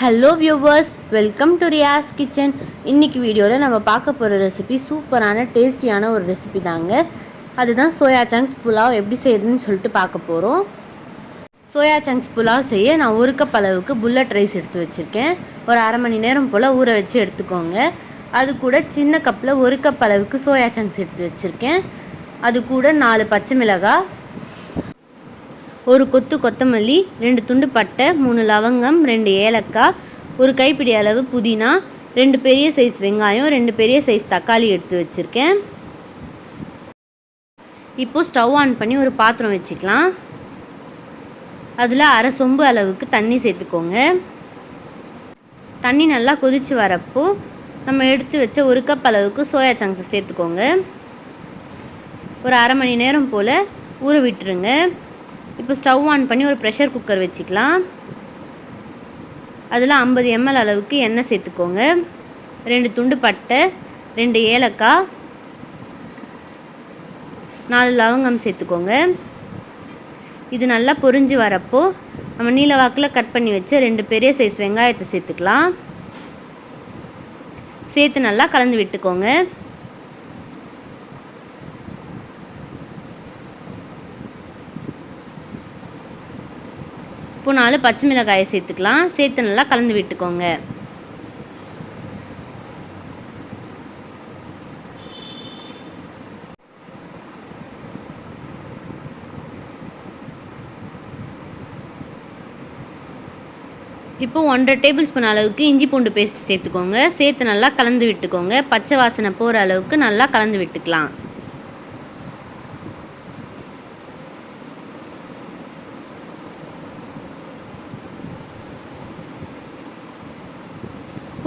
Hello viewers welcome to Riyas kitchen இன்னைக்கு வீடியோவில் நம்ம பார்க்க போகிற ரெசிபி சூப்பரான டேஸ்டியான ஒரு ரெசிபி தாங்க. அதுதான் சோயா சங்க்ஸ் புலாவ் எப்படி செய்யுதுன்னு சொல்லிட்டு பார்க்க போகிறோம் சோயா சங்க்ஸ் புலாவ் செய்ய நான் ஒரு கப் அளவுக்கு புல்லட் ரைஸ் எடுத்து வச்சுருக்கேன். ஒரு அரை மணி நேரம் போல் ஊற வச்சு எடுத்துக்கோங்க. அது கூட சின்ன கப்பில் ஒரு கப் அளவுக்கு சோயா சங்க்ஸ் எடுத்து வச்சுருக்கேன். அது கூட நாலு பச்சை மிளகாய் ஒரு கொத்து கொத்தமல்லி ரெண்டு துண்டு பட்டை மூணு லவங்கம் ரெண்டு ஏலக்காய் ஒரு கைப்பிடி அளவு புதினா ரெண்டு பெரிய சைஸ் வெங்காயம் ரெண்டு பெரிய சைஸ் தக்காளி எடுத்து வச்சுருக்கேன். இப்போது ஸ்டவ் ஆன் பண்ணி ஒரு பாத்திரம் வச்சுக்கலாம். அதில் அரை சொம்பு அளவுக்கு தண்ணி சேர்த்துக்கோங்க. தண்ணி நல்லா கொதித்து வரப்போ நம்ம எடுத்து வச்ச ஒரு கப் அளவுக்கு சோயா சங்க்ஸை சேர்த்துக்கோங்க. ஒரு அரை மணி நேரம் போல் ஊற விட்டுருங்க. இப்போ ஸ்டவ் ஆன் பண்ணி ஒரு ப்ரெஷர் குக்கர் வச்சுக்கலாம். அதில் ஐம்பது எம்எல் அளவுக்கு எண்ணெய் சேர்த்துக்கோங்க. ரெண்டு துண்டு பட்டை ரெண்டு ஏலக்காய் நாலு லவங்கம் சேர்த்துக்கோங்க. இது நல்லா பொரிஞ்சு வரப்போ நம்ம நீல வாக்கில் கட் பண்ணி வச்சு ரெண்டு பெரிய சைஸ் வெங்காயத்தை சேர்த்துக்கலாம். சேர்த்து நல்லா கலந்து விட்டுக்கோங்க. இப்போ நாலு பச்சை மிளகாயை சேர்த்துக்கலாம். சேர்த்து நல்லா கலந்து விட்டுக்கோங்க. இப்போ ஒன்றரை டேபிள் ஸ்பூன் அளவுக்கு இஞ்சி பூண்டு பேஸ்ட் சேர்த்துக்கோங்க. சேர்த்து நல்லா கலந்து விட்டுக்கோங்க. பச்சை வாசனை போகிற அளவுக்கு நல்லா கலந்து விட்டுக்கலாம்.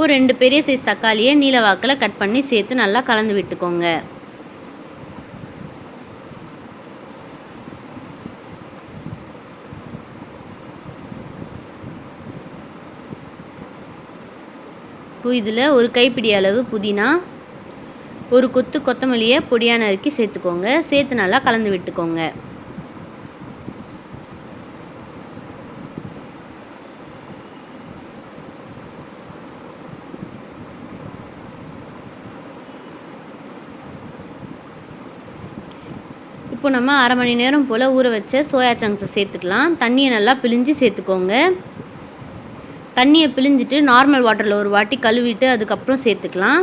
இப்போ ரெண்டு பெரிய சைஸ் தக்காளியை நீல வாக்கில் கட் பண்ணி சேர்த்து நல்லா கலந்து விட்டுக்கோங்க. இப்போ இதில் ஒரு கைப்பிடி அளவு புதினா ஒரு கொத்து கொத்தமல்லியை பொடியான நறுக்கி சேர்த்துக்கோங்க. சேர்த்து நல்லா கலந்து விட்டுக்கோங்க. இப்போ நம்ம அரை மணி நேரம் போல் ஊற வச்ச சோயா சங்க்ஸை சேர்த்துக்கலாம். தண்ணியை நல்லா பிழிஞ்சு சேர்த்துக்கோங்க. தண்ணியை பிழிஞ்சிட்டு நார்மல் வாட்டரில் ஒரு வாட்டி கழுவிட்டு அதுக்கப்புறம் சேர்த்துக்கலாம்.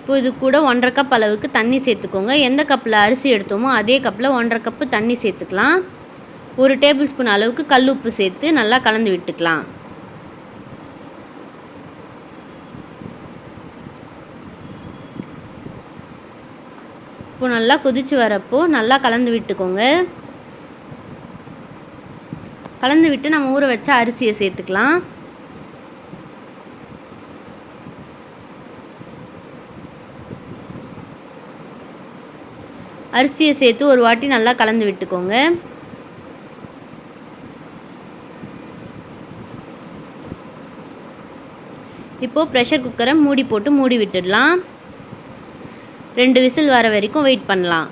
இப்போ இது கூட ஒன்றரை கப் அளவுக்கு தண்ணி சேர்த்துக்கோங்க. எந்த கப்பில் அரிசி எடுத்தோமோ அதே கப்பில் ஒன்றரை கப்பு தண்ணி சேர்த்துக்கலாம். ஒரு டேபிள் ஸ்பூன் அளவுக்கு கல் உப்பு சேர்த்து நல்லா கலந்து விட்டுக்கலாம். இப்போ நல்லா கொதித்து வரப்போ நல்லா கலந்து விட்டுக்கோங்க. கலந்து விட்டு நம்ம ஊற வச்ச அரிசியை சேர்த்துக்கலாம். அரிசியை சேர்த்து ஒரு வாட்டி நல்லா கலந்து விட்டுக்கோங்க. இப்போது ப்ரெஷர் குக்கரை மூடி போட்டு மூடி விட்டுடலாம். ரெண்டு விசில் வர வரைக்கும் வெயிட் பண்ணலாம்.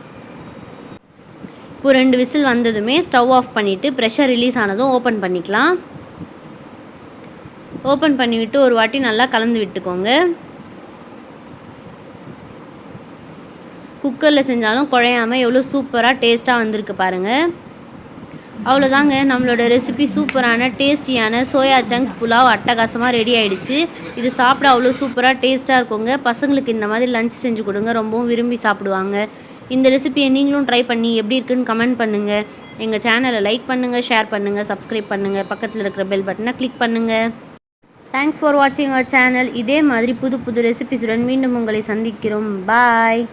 இப்போ ரெண்டு விசில் வந்ததுமே ஸ்டவ் ஆஃப் பண்ணிவிட்டு ப்ரெஷர் ரிலீஸ் ஆனதும் ஓப்பன் பண்ணிக்கலாம். ஓப்பன் பண்ணிவிட்டு ஒரு வாட்டி நல்லா கலந்து விட்டுக்கோங்க. குக்கரில் செஞ்சாலும் குழையாமல் எவ்வளோ சூப்பராக டேஸ்ட்டாக வந்திருக்கு பாருங்கள் அவ்வளோதாங்க நம்மளோட ரெசிபி சூப்பரான டேஸ்டியான சோயா சங்ஸ் புலாவ் அட்டகாசமாக ரெடி ஆகிடுச்சு இது சாப்பிட அவ்வளோ சூப்பராக டேஸ்ட்டாக இருக்குங்க. பசங்களுக்கு இந்த மாதிரி லஞ்ச் செஞ்சு கொடுங்க. ரொம்பவும் விரும்பி சாப்பிடுவாங்க. இந்த ரெசிபியை நீங்களும் ட்ரை பண்ணி எப்படி இருக்குன்னு கமெண்ட் பண்ணுங்கள் எங்கள் சேனலை லைக் பண்ணுங்கள் ஷேர் பண்ணுங்கள் சப்ஸ்கிரைப் பண்ணுங்கள் பக்கத்தில் இருக்கிற பெல் பட்டனை கிளிக் பண்ணுங்கள் தேங்க்ஸ் ஃபார் வாட்சிங் அவர் சேனல் இதே மாதிரி புது புது ரெசிபிஸுடன் மீண்டும் உங்களை சந்திக்கிறோம். பாய்